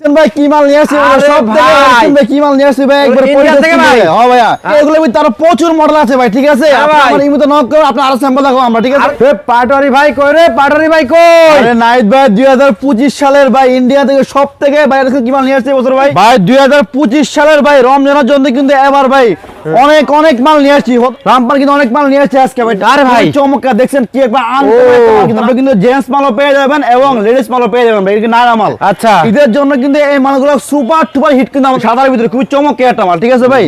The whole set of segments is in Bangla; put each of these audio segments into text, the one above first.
দেখছেন ভাই কি মাল নিয়ে আসছে? সব ভাই। কি মাল নিয়ে আসছে ভাই? একবার ইন্ডিয়া থেকে ভাই? হ্যাঁ ভাইয়া। হ্যাঁ। এগুলো ভাই তার প্রচুর মডেল আছে ভাই ঠিক আছে? আপনি ভাই। আমার ইমোতে নক করে আপনি আরও স্যাম্পল দেখাবো আমরা ঠিক আছে? আরে পাটোয়ারি ভাই কই রে? পাটোয়ারি ভাই কই? আরে নাইট ভাই দুই হাজার পঁচিশ সালের ভাই ইন্ডিয়া থেকে সব থেকে ভাই কি মাল নিয়ে আসছে এবছর ভাই? ভাই দুই হাজার পঁচিশ সালের ভাই রমজানের জন্য কিন্তু এবার ভাই অনেক অনেক মাল নিয়ে আসছি। রামপাল কিন্তু অনেক মাল নিয়ে আসছে আজকে ভাই। আরে ভাই। চমৎকার দেখছেন কি একবার ও। কিন্তু। জেন্টস মালও পেয়ে যাবেন এবং লেডিস মালও পেয়ে যাবেন ভাই এটা মাল। আচ্ছা। ঈদের জন্য কিন্তু এই মালগুলো সুপার টুপার হিট কিন্তু আমাদের সাদার ভিতরে খুবই একটা মাল ঠিক আছে ভাই।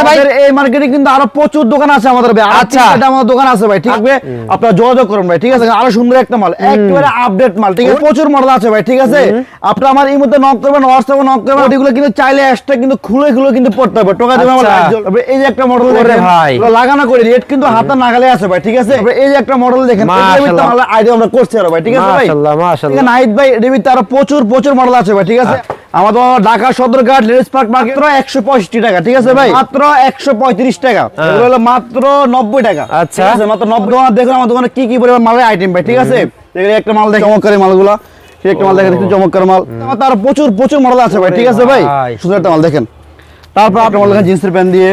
আমাদের এই মার্কেটে কিন্তু আরও প্রচুর দোকান আছে আমাদের ভাই। আচ্ছা আচ্ছা। এটা আমাদের দোকান আছে ভাই ঠিক আছে আপনারা যোগাযোগ করুন ভাই ঠিক আছে? আরও সুন্দর একটা মাল একেবারে আপডেট মাল ঠিক আছে? প্রচুর মডেল আছে ভাই ঠিক আছে? আপনারা আমার এই মধ্যে নক করবেন হোয়াটসঅ্যাপে নক করবেন ওইগুলো কিন্তু চাইলে এক্সট্রা কিন্তু খুলে খুলে কিন্তু পড়তে হবে। টোকা দেবে আমার আচ্ছা। এই যে একটা মডেল ভাই। লাগানো করে রেট কিন্তু হাতে নাগালে আছে ভাই ঠিক আছে? এই যে একটা মডেল দেখেন। আইডিয়া আমরা করছি আরও ভাই ঠিক আছে ভাই? মাশাআল্লাহ মাশাআল্লাহ নাইট ভাই রিভিতে আরও প্রচুর প্রচুর মডেল আছে ভাই ঠিক আছে? আমাদের Dhaka Sadarghat ladies park market একশো পঁয়ষট্টি টাকা ঠিক আছে ভাই? মাত্র একশো পঁয়ত্রিশ টাকা। এগুলো হলো মাত্র নব্বই টাকা। আচ্ছা। মাত্র নব্বই টাকা। দেখুন আমার দোকানে কি কি পরিমাণ মালের আইটেম ভাই ঠিক আছে? একটা মাল দেখে চমৎকার এই মালগুলো। সেই একটা মাল দেখেন চমৎকার মাল। তার প্রচুর প্রচুর মডেল আছে ভাই ঠিক আছে ভাই। সুন্দর একটা মাল দেখেন। তারপর আপনার মডেল দেখেন জিন্সের প্যান্ট দিয়ে।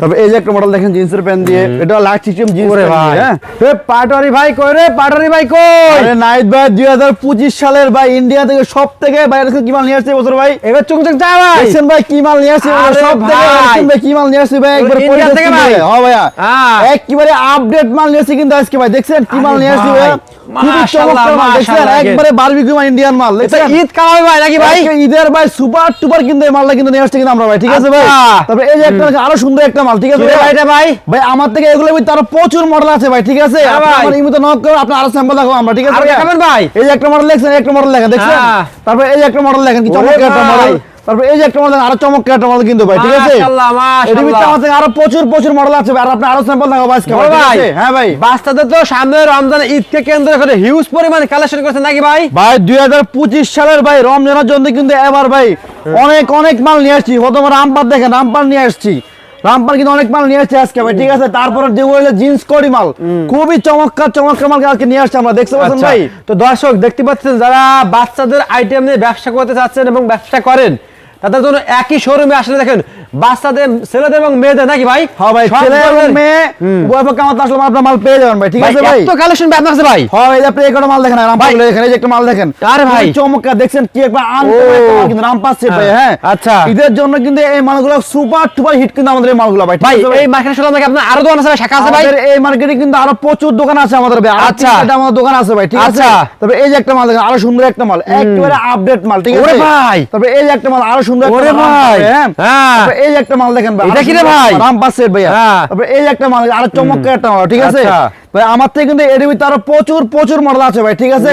তারপর এই যে একটা মডেল দেখেন জিন্সের প্যান্ট দিয়ে এটা লাইট সিস্টেম জিন্স ওরে ভাই। হ্যাঁ। এ পাটোয়ারি ভাই কই রে? পাটোয়ারি ভাই কই? আরে নাইট ভাই দুই হাজার পঁচিশ সালের ভাই ইন্ডিয়া থেকে সব থেকে ভাই দেখেন কি মাল নিয়ে আসছে এবছর ভাই? এবার চুক চুক যা ভাই। দেখছেন ভাই কি মাল নিয়ে আসছে? সব থেকে ভাই। ভাই কি মাল নিয়ে আসছে ভাই? একবার পরিবেশ থেকে ভাই? হ্যাঁ হ্যাঁ। একেবারে আপডেট মাল নিয়ে আসছে কিন্তু আজকে ভাই। দেখছেন কি মাল নিয়ে আসছে ভাই। একবারে বারবিকিউ ইন্ডিয়ান মাল। ঈদ কামাবে ভাই নাকি ভাই? ঈদের ভাই সুপার টুপার কিন্তু এই মালটা কিন্তু নিয়ে আসছে কিন্তু আমরা ভাই। ঠিক আছে ভাই আচ্ছা। তারপরে এই যে একটা আরও সুন্দর একটা মাল ঠিক আছে? ভাই এটা ভাই? ভাই আমার থেকে এগুলো তার প্রচুর মডেল আছে ভাই ঠিক আছে? হ্যাঁ আমার ইমোতে নক করে আপনি আরও স্যাম্পল দেখাবো আমরা ঠিক আছে দেখাবেন ভাই? এই যে একটা মডেল দেখছেন একটা মডেল দেখেন দেখছেন? হ্যাঁ। তারপর এই যে একটা মডেল লেখেন কি চমৎকার একটা। মডেল তারপর এই যে একটা মডেল আরও চমৎকার একটা মডেল কিন্তু ভাই ঠিক আছে? এর ভিতরে মাশাআল্লাহ। আরও প্রচুর প্রচুর মডেল আছে ভাই, আর আপনি আরও স্যাম্পল দেখাবো আজকে ভাই? হ্যাঁ ভাই। বাচ্চাদের তো সামনে রমজান ঈদকে কেন্দ্র করে হিউজ পরিমাণে কালেকশন করছেন নাকি ভাই? ভাই সালের ভাই রমজানের জন্য কিন্তু এবার ভাই অনেক অনেক মাল নিয়ে আসছি। প্রথম রামপার দেখেন রামপার নিয়ে আসছি। রামপার কিন্তু অনেক মাল নিয়ে আসছে আজকে ভাই ঠিক আছে? তারপরে যেগুলো জিন্স করি মাল খুবই চমৎকার চমৎকার মাল আজকে নিয়ে আসছে আমরা দেখতে পাচ্ছেন আচ্ছা, ভাই? তো দর্শক দেখতে পাচ্ছেন যারা বাচ্চাদের আইটেম নিয়ে ব্যবসা করতে চাচ্ছেন এবং ব্যবসা করেন তাদের জন্য একই শোরুমে আসলে দেখেন বাচ্চাদের ছেলেদের এবং মেয়েদের নাকি ভাই হ্যাঁ ভাই ছেলে এবং মেয়ে উভয় পক্ষে আমার আসলে আপনার মাল পেয়ে যাবেন ভাই ঠিক আছে ভাই এত কালেকশন আপনার কাছে ভাই হ্যাঁ এই যে আপনি একটা মাল দেখেন রামপাল দেখেন এই যে একটা মাল দেখেন আরে ভাই। চমৎকার দেখছেন কি একবার। আনকমন কিন্তু রামপাল সেট ভাই হ্যাঁ আচ্ছা। ঈদের জন্য কিন্তু এই মালগুলো সুপার টুপার হিট কিন্তু আমাদের এই মালগুলো ভাই ভাই এই মার্কেট শুনলাম নাকি আপনার আরও দোকান আছে শাখা আছে ভাই আমাদের এই মার্কেটে কিন্তু আরও প্রচুর দোকান আছে আমাদের ভাই আচ্ছা। এটা আমাদের দোকান আছে ভাই ঠিক আছে আচ্ছা। তবে এই যে একটা মাল দেখেন আরও সুন্দর একটা মাল একেবারে আপডেট মাল ঠিক আছে ওরে ভাই। তবে এই যে একটা মাল আরও সুন্দর একটা মাল, ভাই। হ্যাঁ হ্যাঁ। এই একটা মাল দেখেন ভাই এটা কি রে ভাই? ভাইয়া হ্যাঁ। তবে এই একটা মাল আরও চমৎকার একটা মাল ঠিক আছে আচ্ছা। ভাই আমার থেকে কিন্তু এর ভিতরে আরও প্রচুর প্রচুর মডেল আছে ভাই ঠিক আছে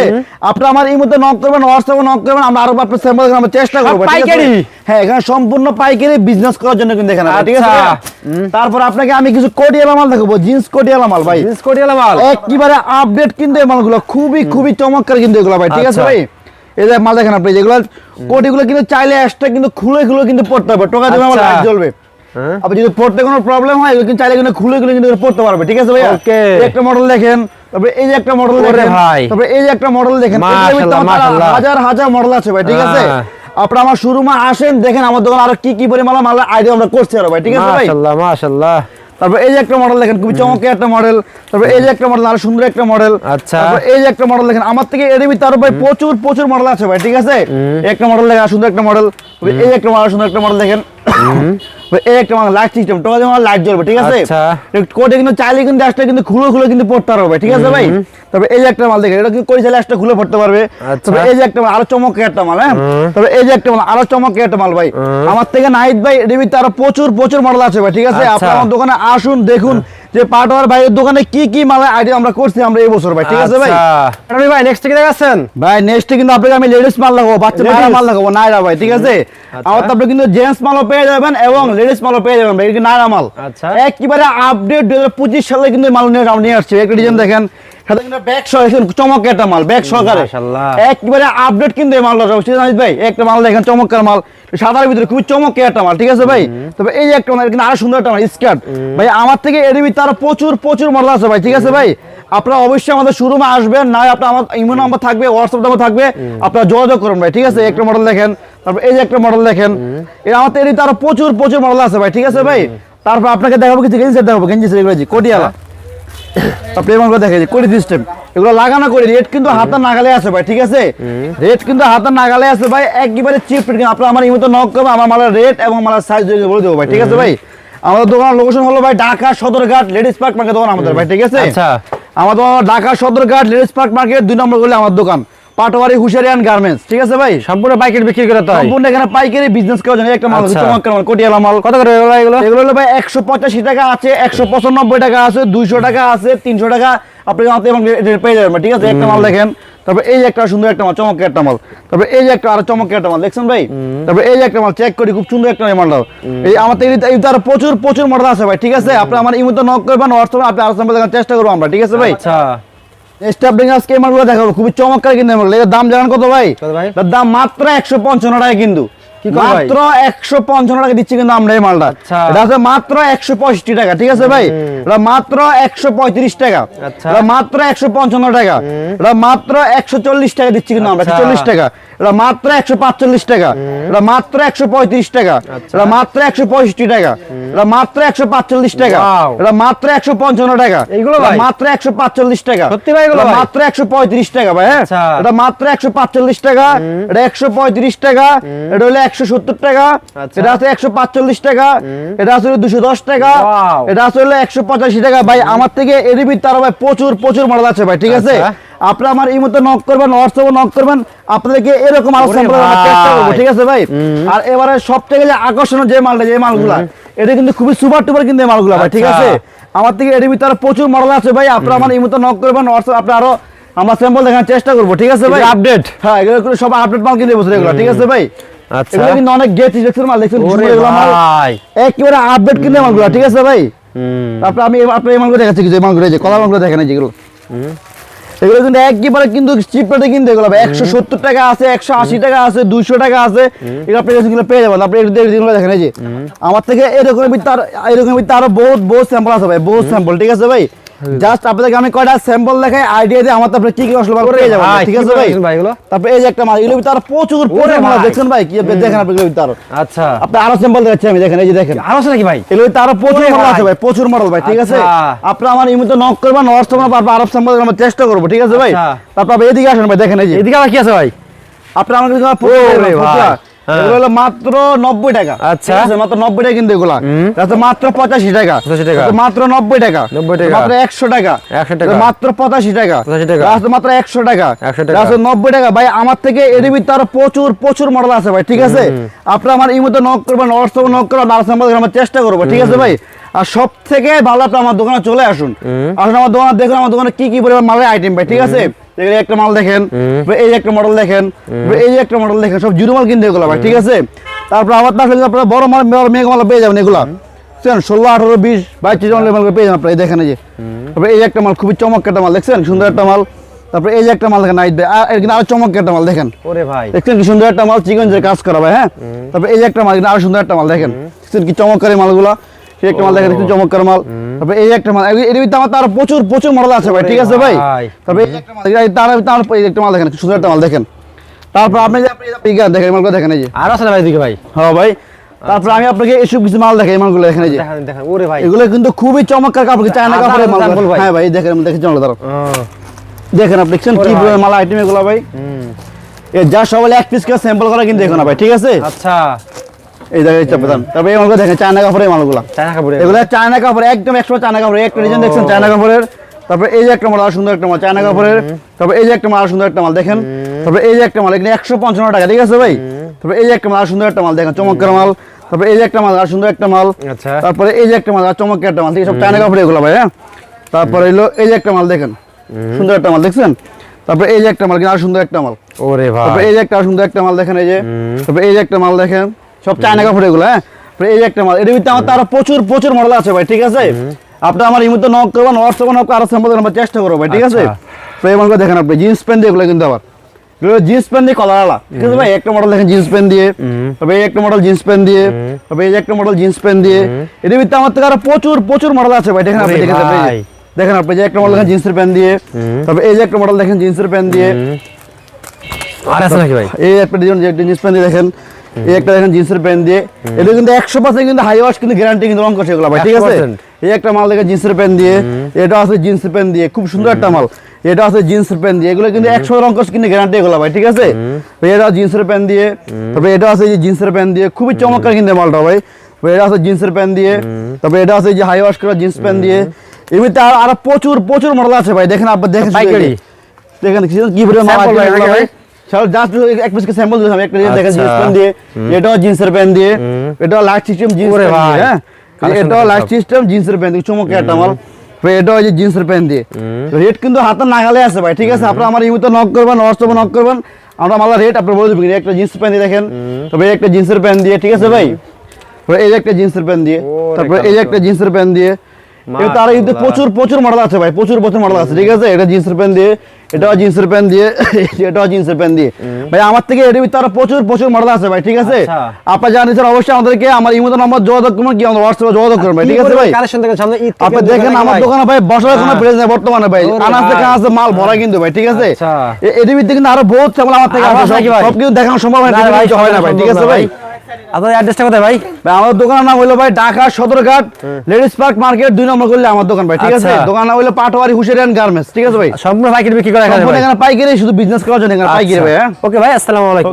আপনি আমার এই মধ্যে নক করবেন হোয়াটসঅ্যাপে নক করবেন আমরা আরও আপনার স্যাম্পল আমরা চেষ্টা করব? পাইকারি? হ্যাঁ এখানে সম্পূর্ণ পাইকারি বিজনেস করার জন্য কিন্তু এখানে ঠিক আছে আচ্ছা। তারপর আপনাকে আমি কিছু কোটিয়ালা মাল দেখাবো জিন্স কোটিয়ালা মাল ভাই জিন্স এলাম মাল একেবারে আপডেট কিন্তু এই মালগুলো খুবই খুবই চমৎকার কিন্তু এগুলো ভাই ঠিক আছে আচ্ছা। ভাই এই যে মাল দেখেন আপনি যেগুলো কোটিগুলো কিন্তু চাইলে এক্সট্রা কিন্তু খুলে খুলে কিন্তু পড়তে হবে টোকা দেবে আমার আচ্ছা। লাইট জ্বলবে হ্যাঁ। আপনি যদি পড়তে কোনো প্রবলেম হয় কিন্তু চাইলে কিন্তু খুলে খুলে কিন্তু পড়তে পারবে ঠিক আছে ভাইয়া Okay. এই একটা মডেল দেখেন তারপরে এই যে একটা মডেল দেখেন ভাই। তারপরে এই যে একটা মডেল দেখেন। হাজার হাজার মডেল আছে ভাই ঠিক আছে হ্যাঁ। আপনারা আমার শোরুমে আসেন দেখেন আমার দোকান আরও কি কি পরিমাণ মাল আইডিয়া আমরা করছি আরও ভাই ঠিক আছে ভাই মাশাআল্লাহ মাশাআল্লাহ তারপর এই যে একটা মডেল দেখেন খুবই চমকে একটা মডেল তারপর এই যে একটা মডেল আরও সুন্দর একটা মডেল আচ্ছা। তারপর এই যে একটা মডেল দেখেন আমার থেকে এর ভিতরে আরও ভাই প্রচুর প্রচুর মডেল আছে ভাই ঠিক আছে? একটা মডেল দেখেন সুন্দর একটা মডেল এই যে একটা মডেল সুন্দর একটা মডেল দেখেন। এই একটা মডেল লাইট সিস্টেম টোকা যেমন লাইট জ্বলবে ঠিক আছে। কোটে কিন্তু চাইলে কিন্তু একটা কিন্তু খুলে খুলে কিন্তু পড়তে পারবে ঠিক আছে ভাই? তবে এই যে একটা মাল দেখেন এটা কিন্তু চাইলে খুলে পড়তে পারবে। তবে এই যে একটা মাল আরও চমৎকার একটা মাল হ্যাঁ? তবে এই যে একটা মাল আরও চমক একটা মাল ভাই। আমার থেকে নাইট ভাই রিভিতে আরও প্রচুর প্রচুর মডেল আছে ভাই ঠিক আছে? আচ্ছা। আপনার আমার দোকানে আসুন দেখুন যে পাটোয়ার ভাইয়ের দোকানে কি কি মালা আইডিয়া আমরা করছি আমরা এই বছর ভাই ঠিক আছে ভাই আচ্ছা। ভাই নেক্সট থেকে দেখাচ্ছেন ভাই নেক্সট কিন্তু আপনাকে আমি লেডিস মাল লাগাবো বাচ্চা Ladies? মাল লাগাবো নাইরা ভাই ঠিক আছে আচ্ছা। আমার তো আপনি কিন্তু জেন্টস মালও পেয়ে যাবেন এবং লেডিস মালও পেয়ে যাবেন ভাই নায়রা মাল আচ্ছা। একেবারে আপডেট দুই হাজার পঁচিশ সালে কিন্তু মাল নিয়ে আসছে নিয়ে আসছি একটা ডিজাইন দেখেন সাথে কিন্তু ব্যাগ সহ চমৎকার একটা মাল ব্যাগ সহকারে। মাশাআল্লাহ। আপডেট কিন্তু এই মালটা ভাই একটা মাল দেখেন চমৎকার মাল। সাদার ভিতরে খুবই চমৎকার একটা মাল ঠিক আছে ভাই? তবে এই একটা মাল কিন্তু আরও সুন্দর একটা মাল স্কার্ট ভাই আমার থেকে এর ভিতরে আরও প্রচুর প্রচুর মডেল আছে ভাই ঠিক আছে ভাই? আপনারা অবশ্যই আমাদের শোরুমে আসবেন না আপনার আমার ইমো নাম্বার থাকবে হোয়াটসঅ্যাপ নাম্বার থাকবে আপনারা যোগাযোগ করুন ভাই ঠিক আছে? একটা মডেল দেখেন তারপর এই যে একটা মডেল দেখেন আমার তো এর আরও প্রচুর প্রচুর মডেল আছে ভাই ঠিক আছে ভাই? তারপর আপনাকে দেখাবো কিছু গেঞ্জি সেট দেখাবো গেঞ্জি সেট এগুলো করে সিস্টেম এগুলো লাগানো করে রেট কিন্তু হাতের নাগালে আছে ভাই ঠিক আছে? রেট কিন্তু হাতের নাগালে আছে ভাই একবারে চিপ রেট আপনার আমার ইমতো নক করবে আমার মালের রেট এবং মালের সাইজ বলে দেবো ভাই ঠিক আছে ভাই? আমাদের দোকানের লোকেশন হলো ভাই Dhaka Sadarghat ladies park market দোকান আমাদের ভাই ঠিক আছে? আচ্ছা। আমাদের Dhaka Sadarghat ladies park market দুই নম্বর গলি আমার দোকান। পাটোয়ারি হুশারি অ্যান্ড গার্মেন্টস ঠিক আছে ভাই? সম্পূর্ণ পাইকারি বিক্রি করে তো হয় সম্পূর্ণ এখানে পাইকারি বিজনেস করার জন্য একটা মাল আচ্ছা। চমৎকার মাল কোটিয়ালা মাল। কত করে এগুলো এগুলো? এগুলো হলো ভাই একশো পঁচাশি টাকা আছে একশো পঁচানব্বই টাকা আছে দুইশো টাকা আছে তিনশো টাকা আপনি হাতে এবং রেট পেয়ে যাবেন ঠিক আছে? একটা মাল দেখেন। তারপর এই যে একটা সুন্দর একটা মাল চমৎকার একটা মাল। তারপর এই যে একটা আরও চমৎকার একটা মাল দেখছেন ভাই? তারপর এই যে একটা মাল চেক করি খুব সুন্দর একটা মালটা এই আমার এই- তার প্রচুর প্রচুর মডেল আছে ভাই ঠিক আছে? আপনি আমার ইমুতে নক করবেন হোয়াটসঅ্যাপে আপনি আরও দেখার চেষ্টা করব আমরা ঠিক আছে ভাই? আচ্ছা। স্টাবলিং আজকে এই মালগুলো দেখাবো খুবই চমৎকার কিন্তু এই মালগুলো। এর দাম জানেন কত ভাই কত ভাই? এর দাম মাত্র একশো পঞ্চান্ন টাকা কিন্তু? মাত্র একশো পঞ্চান্ন টাকা দিচ্ছি কিন্তু আমরা এই মালটা আচ্ছা। এটা আছে মাত্র একশো পঁয়ষট্টি টাকা ঠিক আছে ভাই এটা মাত্র একশো পঁয়ত্রিশ টাকা আচ্ছা। এটা মাত্র একশো পঞ্চান্ন টাকা এটা মাত্র একশো চল্লিশ টাকা দিচ্ছি কিন্তু আমরা আচ্ছা। চল্লিশ টাকা এটা মাত্র একশো পাঁচচল্লিশ টাকা। এটা মাত্র একশো পঁয়ত্রিশ টাকা। আচ্ছা। এটা মাত্র একশো পঁয়ষট্টি টাকা। এটা মাত্র একশো পাঁচচল্লিশ টাকা. এটা মাত্র একশো পঞ্চান্ন টাকা। ভাই? মাত্র একশো পাঁচচল্লিশ টাকা। সত্যি ভাই এগুলো মাত্র একশো পঁয়ত্রিশ টাকা ভাই হ্যাঁ? আচ্ছা। এটা মাত্র একশো পাঁচচল্লিশ টাকা। এটা একশো পঁয়ত্রিশ টাকা। এটা হলো একশো সত্তর টাকা। আচ্ছা। এটা আছে একশো পাঁচচল্লিশ টাকা। এটা আছে দুশো দশ টাকা। এটা আছে হলো একশো পঁচাশি টাকা। ভাই আমার থেকে এর ভিতরে ভাই প্রচুর প্রচুর মডেল আছে ভাই ঠিক আছে? আচ্ছা। আপনি আমার এই মতো নক করবেন হোয়াটসঅ্যাপে নক করবেন আপনাদেরকে এরকম আরও স্যাম্পল চেষ্টা করব ঠিক আছে ভাই? আর এবারে সব থেকে যে আকর্ষণীয় যে মালটা যে মালগুলা এটা কিন্তু খুবই সুপার টুপার কিন্তু এই মালগুলা ভাই ঠিক আচ্ছা। আছে আমার থেকে এর ভিতরে প্রচুর মডেল আছে ভাই আপনারা আমার এই মতো নক করবেন হোয়াটসঅ্যাপ আপনি আরও আমরা স্যাম্পল দেখানোর চেষ্টা করব ঠিক আছে ভাই? আপডেট হ্যাঁ এগুলো করে সব আপডেট মাল কিনতে বসে এগুলো ঠিক আছে ভাই? আচ্ছা। এগুলো কিন্তু অনেক মাল দেখছেন মাল? ভাই। একেবারে আপডেট কিনতে মালগুলো ঠিক আছে ভাই? তারপর আমি আপনি এই মালগুলো দেখাচ্ছি কিছু এই মালগুলো যে কলা মালগুলো দেখেন যেগুলো। এগুলো কিন্তু একেবারে কিন্তু চিপ রেটে কিনতে এগুলো একশো সত্তর টাকা আছে একশো আশি টাকা আছে দুইশো টাকা আছে এগুলো আপনি এগুলো পেয়ে যাবেন। আপনি এগুলো দেখেন এই যে। আমার থেকে এরকম তার এরকম তার বহুত বহুত স্যাম্পল আছে ভাই বহুত স্যাম্পল ঠিক আছে ভাই? জাস্ট আপনাদেরকে আমি কয়টা স্যাম্পল দেখাই আইডিয়া দিয়ে আমার তো আপনি কি কি আসলে পেয়ে যাবেন? ভাই, ঠিক আছে ভাই? বলছেন ভাই এগুলো? তারপরে এই যে একটা মাল এগুলো তার প্রচুর মাল ভাই। দেখছেন ভাই? কি দেখেন আপনি এগুলো তার আচ্ছা। আপনি আরও স্যাম্পল দেখাচ্ছি আমি দেখেন এই যে দেখেন। আরও আছে নাকি ভাই? এগুলো তারও প্রচুর মডেল আছে ভাই। প্রচুর মডেল ভাই ঠিক আছে? আচ্ছা। আপনি আমার ইমুতে নক করবেন হোয়াটসঅ্যাপে পারব আরব স্যাম্পল আমরা চেষ্টা করব ঠিক আছে ভাই? আচ্ছা। তারপর এদিকে আসেন ভাই দেখেন এই যে। এদিকে কি আছে ভাই? আপনি আমার আমার ওরে প্রচুর ভাই। খুচরা। এগুলো মাত্র নব্বই টাকা। আচ্ছা। মাত্র নব্বই টাকা কিন্তু এগুলা। মাত্র পঁচাশি টাকা। টাকা। মাত্র নব্বই টাকা। 90 টাকা। মাত্র একশো টাকা। 100 টাকা। মাত্র পঁচাশি টাকা। টাকা। মাত্র একশো টাকা। 100 টাকা। নব্বই টাকা। ভাই আমার থেকে এর ভিতরে আরও প্রচুর প্রচুর মডেল আছে ভাই ঠিক আছে? আপনি আমার এই মতো নক করবেন হোয়াটসঅ্যাপে নক করবেন আর আমার চেষ্টা করব ঠিক আছে ভাই? আর সব থেকে ভালো আপনি আমার দোকানে চলে আসুন। আসুন আমার দোকানে দেখুন আমার দোকানে কি কি পরিমাণ মালের আইটেম ভাই ঠিক আছে? একটা মাল দেখেন এই একটা মডেল দেখেন এই একটা মডেল দেখেন সব জিরো মাল কিনতে এগুলো ভাই ঠিক আছে? তারপর আমার পাশে আপনারা বড় মাল মেঘ মাল পেয়ে যাবেন এগুলা। ষোলো আঠারো বিশ বাইশ মাল পেয়ে যাবেন আপনারা এই দেখেন এই যে। তারপরে এই একটা মাল খুবই চমৎকার একটা মাল দেখছেন? সুন্দর একটা মাল। তারপরে এই যে একটা মাল দেখেন নাইট এর কিন্তু আরও চমৎকার একটা মাল দেখেন। ওরে ভাই। দেখছেন কি সুন্দর একটা মাল চিকন যে কাজ করা ভাই হ্যাঁ? তারপরে এই যে একটা মাল কিন্তু আরও সুন্দর একটা মাল দেখেন। দেখছেন কি চমৎকার মালগুলা? সেই একটা মাল দেখেন দেখছেন চমৎকার মাল। তারপরে এই একটা মাল এর- ভিতরে আমার তার প্রচুর প্রচুর মডেল আছে ভাই ঠিক আছে ভাই। তারপরে এই একটা মাল তার তার এই একটা মাল দেখেন সুন্দর একটা মাল দেখেন। তারপর আপনি যে আপনি এই দেখেন মালগুলো দেখেন এই যে। আরও আছে ভাই এদিকে ভাই? হ্যাঁ ভাই। তারপর আমি আপনাকে এসব কিছু মাল দেখাই মালগুলো দেখেন এই যে। দেখান ওরে ভাই। এগুলো কিন্তু খুবই চমৎকার কাপড় চায়না কাপড়ের মাল ভাই। হ্যাঁ ভাই দেখেন দেখেন চলো দাঁড়াও। দেখেন আপনি দেখছেন কি। মাল আইটেম এগুলো ভাই? যা সবাই এক পিস করে স্যাম্পল করা কিন্তু দেখো না ভাই ঠিক আছে? আচ্ছা। এই এই চাপে দাম তারপর এই মালগুলো দেখেন চায়না কাপড়ের মালগুলো চায়না কাপড়ে এগুলো চায়না কাপড় একদম একশো চায়না কাপড় একটা ডিজাইন দেখছেন চায়না কাপড়ের তারপর এই যে একটা মাল আর সুন্দর একটা মাল চায়না কাপড়ের তারপর এই যে একটা মাল আর সুন্দর একটা মাল দেখেন তারপর এই যে একটা মাল এখানে একশো পঞ্চান্ন টাকা ঠিক আছে ভাই তারপর এই যে একটা মাল আর সুন্দর একটা মাল দেখেন চমৎকার মাল তারপর এই যে একটা মাল আর সুন্দর একটা মাল আচ্ছা তারপরে এই যে একটা মাল আর চমৎকার একটা মাল ঠিক সব চায়না কাপড় এগুলো ভাই হ্যাঁ তারপরে এলো এই যে একটা মাল দেখেন সুন্দর একটা মাল দেখছেন তারপরে এই যে একটা মাল কিন্তু আর সুন্দর একটা মাল ওরে তারপরে ভাই এই যে একটা সুন্দর একটা মাল দেখেন এই যে তারপরে এই যে একটা মাল দেখেন সব চায়না কাপড় এগুলো হ্যাঁ? এই একটা মাল এর ভিতরে আমার তো আরও প্রচুর প্রচুর মডেল আছে ভাই ঠিক আছে? আপনি আমার এই মুহূর্তে নক করবেন হোয়াটসঅ্যাপে নক আরও স্যাম্পল আমরা চেষ্টা করব ভাই ঠিক আছে? আচ্ছা। তো এই মালগুলো দেখেন আপনি জিন্স প্যান্ট দিয়ে এগুলো কিন্তু আবার। জিন্স প্যান্ট দিয়ে কলার আলা ঠিক আছে ভাই? একটা মডেল দেখেন জিন্স প্যান্ট দিয়ে তবে এই একটা মডেল জিন্স প্যান্ট দিয়ে তবে এই একটা মডেল জিন্স প্যান্ট দিয়ে এর ভিতরে আমার থেকে আরও প্রচুর প্রচুর মডেল আছে ভাই দেখেন আপনি দেখেন দেখেন আপনি যে একটা মডেল দেখেন জিন্সের প্যান্ট দিয়ে তবে এই যে একটা মডেল দেখেন জিন্সের প্যান্ট দিয়ে আর আছে নাকি ভাই? এই একটা ডিজাইন জিন্স প্যান্ট দিয়ে দেখেন এই একটা দেখেন জিন্সের প্যান্ট দিয়ে। এটা কিন্তু একশো পার্সেন্ট কিন্তু হাই ওয়াশ কিন্তু গ্যারান্টি কিন্তু রং করছে এগুলো ভাই ঠিক আছে? এই একটা মাল দেখে জিন্সের প্যান্ট দিয়ে এটা আছে জিন্সের প্যান্ট দিয়ে খুব সুন্দর একটা মাল। এটা আছে জিন্সের প্যান্ট দিয়ে এগুলো কিন্তু একশো রং করছে কিন্তু গ্যারান্টি এগুলো ভাই ঠিক আছে? এটা জিন্সের প্যান্ট দিয়ে তারপরে এটা আছে যে জিন্সের প্যান্ট দিয়ে খুবই চমৎকার কিন্তু মালটা ভাই। এটা আছে জিন্সের প্যান্ট দিয়ে তারপরে এটা আছে যে হাই ওয়াশ করা জিন্স প্যান্ট দিয়ে। এমনিতে আর প্রচুর প্রচুর মডেল আছে ভাই দেখেন আপনি দেখেন দেখেন কি- পরিমাণ মাল আছে। ভাই সব জাস্ট এক পিস স্যাম্পল দিলাম একটা জিনিস দেখেন আচ্ছা। জিন্স প্যান্ট দিয়ে এটাও জিন্সের প্যান্ট দিয়ে এটাও লাইট সিস্টেম জিন্স প্যান্ট হ্যাঁ? এটাও দেখেন সিস্টেম জিন্সের প্যান্ট চমকে একটা মাল। এটাও যে জিন্সের প্যান্ট দিয়ে। রেট কিন্তু হাতের নাগালে আছে ভাই ঠিক আছে? আপনারা আমার ইমুতে নক করবেন হোয়াটসঅ্যাপে নক করবেন আমরা মালার রেট আপনি বলে দেবেন একটা জিন্স প্যান্ট দিয়ে দেখেন। তবে একটা জিন্সের প্যান্ট দিয়ে ঠিক আছে ভাই? এই একটা জিন্সের প্যান্ট দিয়ে তারপরে এই একটা জিন্সের প্যান্ট দিয়ে। তার কিন্তু প্রচুর প্রচুর মডেল আছে ভাই প্রচুর প্রচুর মডেল আছে ঠিক আছে? এটা জিন্সের প্যান্ট দিয়ে এটাও জিন্সের প্যান্ট দিয়ে এটাও জিন্সের প্যান্ট দিয়ে। ভাই আমার থেকে এর ভিতরে আরও প্রচুর প্রচুর মডেল আছে ভাই ঠিক আছে? আচ্ছা। জানেন স্যার অবশ্যই আমাদেরকে আমার ইমোতে নম্বর যোগাযোগ করবেন কি আমাদের হোয়াটসঅ্যাপে যোগাযোগ করবেন ভাই ঠিক আছে ভাই? কালেকশন সামনে আপনি থেকে দেখেন আমার দোকানে ভাই বসার কোনো হ্যাঁ। নেই বর্তমানে ভাই। আনাজ থেকে আছে মাল ভরা কিন্তু ভাই ঠিক আছে? আচ্ছা। এর ভিতরে কিন্তু আরও বহুত চামল আমার থেকে আছে সব- কিছু দেখানো সম্ভব হয় না ভাই, হয় না ভাই ঠিক আছে ভাই। আপনার অ্যাড্রেসটা কোথায় ভাই? ভাই আমার দোকানের নাম হলো ভাই Dhaka Sadarghat ladies park market দুই নম্বর করলে আমার দোকান ভাই ঠিক আছে? আচ্ছা। দোকান হলো পাটোয়ারি হুশিয়ারিয়ান গার্মেন্টস ঠিক আছে ভাই? সম্পূর্ণ পাইকারি বিক্রি করা এখানে পাইকারি শুধু বিজনেস করার জন্য এখানে পাইকারি ভাই হ্যাঁ? ওকে ভাই আসসালামু আলাইকুম।